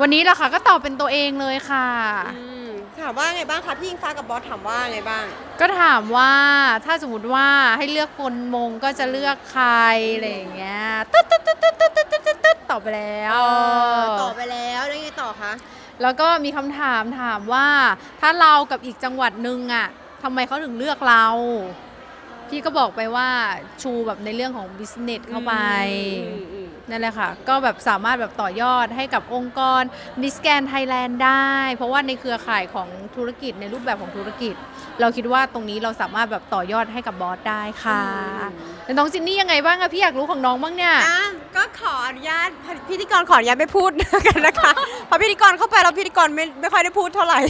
วันนี้เหรอคะก็ตอบเป็นตัวเองเลยค่ะ อืมถามว่าไงบ้างคะพี่อิงฟ้ากับบอสถามว่าไงบ้าง ก็ถามว่าถ้าสมมติว่าให้เลือกคนมงก็จะเลือกใครอะไรอย่างเงี้ยตึ๊ดตึ๊ดตึ๊ดตึ๊ดตึ๊ดตึ๊ดตึ๊ดตึ๊ดตึ๊ดตอบไปแล้วต่อไปแล้วแล้วไงต่อคะแล้วก็มีคำถามถามว่าถ้าเรากับอีกจังหวัดหนึ่งอะทำไมเขาถึงเลือกเรา พี่ก็บอกไปว่าชูแบบในเรื่องของ business เข้าไป อืมอืม นั่นแหละค่ะ ก็แบบสามารถแบบต่อยอดให้กับองค์กรมิสแกนไทยแลนด์ได้ เพราะว่าในเครือข่ายของธุรกิจในรูปแบบของธุรกิจ เราคิดว่าตรงนี้เราสามารถแบบต่อยอดให้กับบอสได้ค่ะแต่น้องจินนี่ยังไงบ้างอะพี่อยากรู้ของน้องบ้างเนี่ย อะก็ขออนุญาตพิธีกรขออนุญาตไม่พูด กันนะคะเพราะพิธีกรเข้าไปแล้วพิธีกรไม่ไม่ค่อยได้พูดเท่าไหร่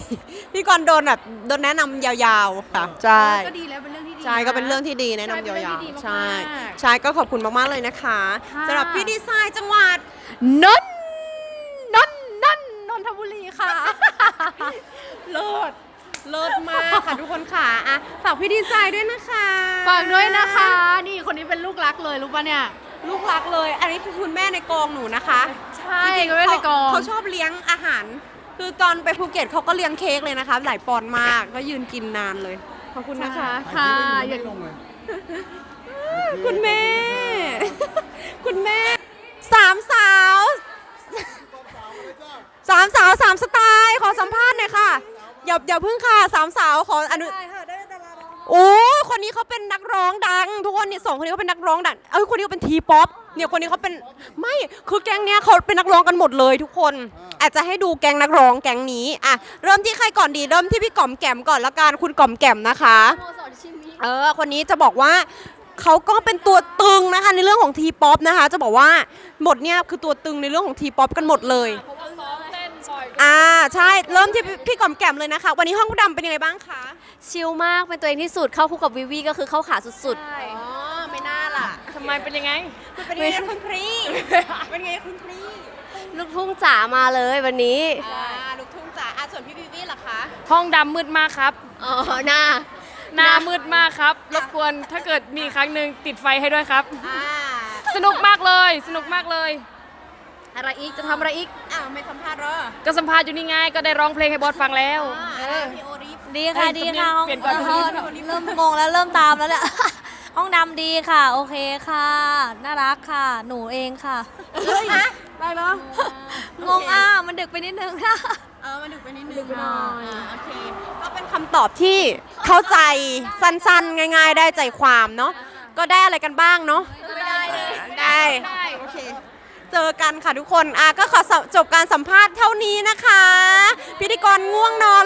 พิธีกรโดนแบบโดนแนะนำยาวๆค่ะใช่ก็ดีแล้วเป็นเรื่องที่ดีใช่ก็เป็นเรื่องที่ดีแนะใช่นำเป็นเรื่ยาองที่วดีๆใช่มากๆใช่ก็ขอบคุณมากๆเลยนะคะค่ะ สำหรับพี่ดีไซน์จังหวัด นนท์นนท์นนท์นนทบุรีค่ะ เลิศ เลิศมากค่ะทุกคนค่ะอะฝากพี่ดีไซน์ด้วยนะคะฝากด้วยนะคะ นี่คนนี้เป็นลูกรักเลยรู้ปะเนี่ย ลูกรักเลย อันนี้คือคุณแม่ในกองหนูนะคะใช่จริงๆก็ไม่ในกอง เขาชอบเลี้ยงอาหาร คือตอนไปภูเก็ตเขาก็เลี้ยงเค้กเลยนะคะ หลายปอนด์มากก็ยืนกินนานเลยขอบคุณนะคะค่ะออย่าลงเลยคุณแม่ คุณแม่สามสาวสามสาวสามสไตล์ขอสัมภาษณ์หน่อยค่ะ อย่าอย่าพึ่งค่ะสามสาวขออนุโอ้คนนี้เขาเป็นนักร้องดัง ทุกคนเนี่ยสองคนนี้เขาเป็นนักร้องดังเอ้ยคนนี้เขาเป็นทีป๊อปเนี่ยคนนี้เขาเป็นไม่คือแก๊งเนี้ยเขาเป็นนักร้องกันหมดเลยทุกคน อาจจะให้ดูแก๊งนักร้องแก๊งนี้อะเริ่มที่ใครก่อนดีเริ่มที่พี่ก๋อมแก่มก่อนละกันคุณก๋อมแก่มนะคะเออ คนนี้จะบอกว่าเขาก็เป็นตัวตึงนะคะในเรื่องของทีป๊อปนะคะ จะบอกว่าหมดเนี่ยคือตัวตึงในเรื่องของทีป๊อปกันหมดเลย อ่าใช่เริ่มที่พี่พี่ก๋อมแก่มเลยนะคะ วันนี้ห้องดำเป็นยังไงบ้างคะชิลมากเป็นตัวเองที่สุดเข้าคู่กับวิวีก็คือเข้าขาสุด อ๋อไม่น่าล่ะทำไมเป็นยังไง มันเป็นยังไงคุณพรีเป็นยังไงคุณพรีๆ ลูกทุ่งจ๋ามาเลยวันนี้ อ่าลูกทุ่งจ๋าอะส่วนพี่วิวี่ล่ะคะห้องดำมืดมากครับ อ๋อหน้าหน้ามืดมากครับ รบกวนถ้าเกิดมีครั้งหนึ่งติดไฟให้ด้วยครับ อ่าสนุกมากเลย สนุกมากเลย อะไรอีกจะทำอะไรอีก อ้าวไม่สัมภาษณ์เหรอก็สัมภาษณ์อยู่นี่ไงก็ได้ร้องเพลงให้บอสฟังแล้ว อ่าพี่โอริฟดีค่ะเอ้ยดีค่ะเปลี่ยนก่อนเออเริ่มงงแล้วเริ่มตามแล้วเนี่ย ห้องดำดีค่ะ โอเคค่ะ น่ารักค่ะ หนูเองค่ะได้แล้วงงอะมันดึกไปนิดนึงค่ะ เออมันดึกไปนิดนึงอ่าโอเค ก็เป็นคำตอบที่เข้าใจสั้นๆ ง่าย ๆ ได้ใจความเนาะก็ได้อะไรกันบ้างเนาะได้ได้โอ เจอกันค่ะทุกคนอะก็ขอจบการสัมภาษณ์เท่านี้นะคะ พิธีกรง่วงนอน